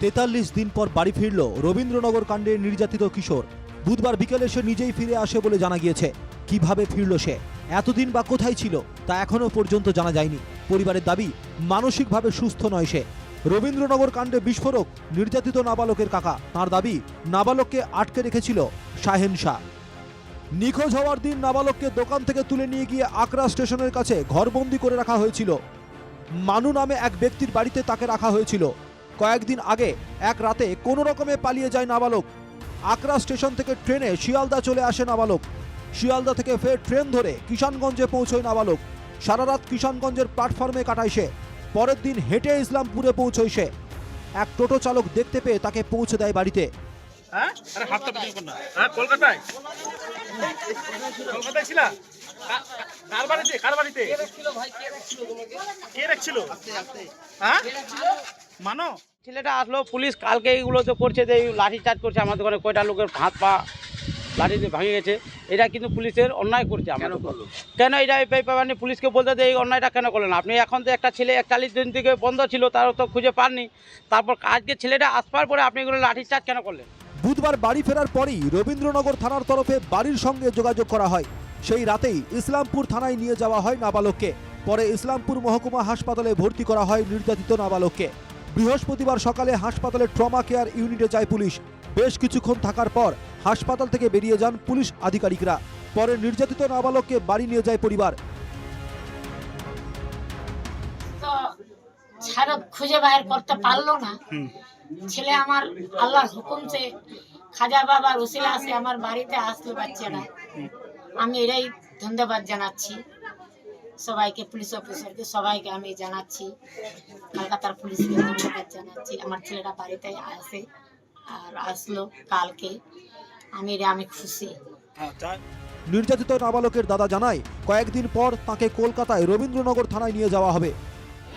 তেতাল্লিশ দিন পর বাড়ি ফিরল রবীন্দ্রনগর কাণ্ডে নির্যাতিত কিশোর। বুধবার বিকেলে সে নিজেই ফিরে আসে বলে জানা গিয়েছে। কীভাবে ফিরল সে? এতদিন বা কোথায় ছিল? তা এখনও পর্যন্ত জানা যায়নি। পরিবারের দাবি, মানসিকভাবে সুস্থ নয় সে। রবীন্দ্রনগর কাণ্ডে বিস্ফোরক, নির্যাতিত নাবালকের কাকা। তার দাবি, নাবালককে আটকে রেখেছিল শাহেন শাহ। নিখোঁজ হওয়ার দিন নাবালককে দোকান থেকে তুলে নিয়ে গিয়ে আকরা স্টেশনের কাছে ঘরবন্দি করে রাখা হয়েছিল। মানু নামে এক ব্যক্তির বাড়িতে তাকে রাখা হয়েছিল। কয়েকদিন আগে এক রাতে কোনো রকমে পালিয়ে যায় নাবালক। আকরা স্টেশন থেকে ট্রেনে শিয়ালদা চলে আসে নাবালক। শিয়ালদা থেকে ফের ট্রেন ধরে কিষানগঞ্জে পৌঁছয় নাবালক। সারা রাত কিষানগঞ্জের প্ল্যাটফর্মে কাটায় সে। পরের দিন হেঁটে ইসলামপুরে পৌঁছয় সে। এক টোটো চালক দেখতে পেয়ে তাকে পৌঁছে দেয় বাড়িতে। মানো? ছেলেটা আসলো পুলিশ কালকে এইগুলো তো করছে যে এই লাঠি চার্জ করছে আমাদের ওখানে কয়টা লোকের হাত পা লাঠি দিয়ে ভাঙে গেছে এটা কিন্তু পুলিশের অন্যায় করছে উপর। কেন এটা এই পেপার মানে পুলিশকে বলতে যে এই অন্যায়টা কেন করলেন? আপনি এখন তো একটা ছেলে একচাল্লিশ দিন থেকে বন্ধ ছিল তারও তো খুঁজে পাননি। তারপর আজকে ছেলেটা আসবার পরে আপনি এগুলো লাঠি চার্জ কেন করলেন? বুধবার বাড়ি ফেরার পরেই রবীন্দ্রনগর থানার তরফে বাড়ির সঙ্গে যোগাযোগ করা হয়। সেই রাতেই ইসলামপুর থানায় নিয়ে যাওয়া হয় নাবালককে। পরে ইসলামপুর মহকুমা হাসপাতালে ভর্তি করা হয় নির্যাতিত নাবালককে। বৃহস্পতিবার সকালে হাসপাতালে ট্রমা কেয়ার ইউনিটে যায় পুলিশ। বেশ কিছুক্ষণ থাকার পর হাসপাতাল থেকে বেরিয়ে যান পুলিশ আধিকারিকরা। পরে নির্যাতিত নাবালককে বাড়ি নিয়ে যায় পরিবার। তো খুঁজে বাইর করতে পারল না। ছেলে আমার আল্লাহর হুকুমতে খাজা বাবা রসিলা আসে আমার বাড়িতে আসলো বাচ্চারা। আমি এটাই ধন্যবাদ জানাচ্ছি। সবাইকে পুলিশ অফিসারকে সবাইকে আমি জানাচ্ছি কলকাতার পুলিশকে ধন্যবাদ জানাচ্ছি। আমার ছেলেটা বাড়িতে আসে আর আসলো কালকে। আমি এটা আমি খুশি। নির্যাতিত নাবালকের দাদা জানায় কয়েকদিন পর তাকে কলকাতায় রবীন্দ্রনগর থানায় নিয়ে যাওয়া হবে।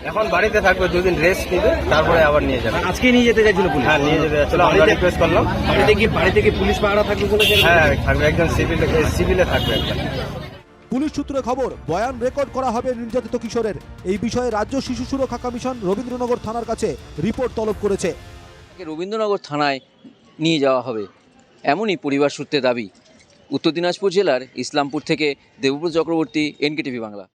এখন বাড়িতে থাকবে দুদিন রেস্ট নিবে তারপরে আবার নিয়ে যাবে। আজকে নিয়ে যেতে চাইছিল পুলিশ হ্যাঁ নিয়ে যেতে যাচ্ছিল আমরা রিকোয়েস্ট করলাম। বাড়িতে কি বাড়িতে কি পুলিশ পাহারা থাকবে বলেছে হ্যাঁ থাকবে একজন সিভিল সিভিলে থাকবে একজন। পুলিশ সূত্রে খবর, বয়ান রেকর্ড করা হবে নির্যাতিত কিশোরের। এই বিষয়ে রাজ্য শিশু সুরক্ষা কমিশন রবীন্দ্রনগর থানার কাছে রিপোর্ট তলব করেছে। রবীন্দ্রনগর থানায় নিয়ে যাওয়া হবে, এমনই পরিবার সূত্রে দাবি। উত্তর দিনাজপুর জেলার ইসলামপুর থেকে দেবব্রত চক্রবর্তী, এনকেটিভি বাংলা।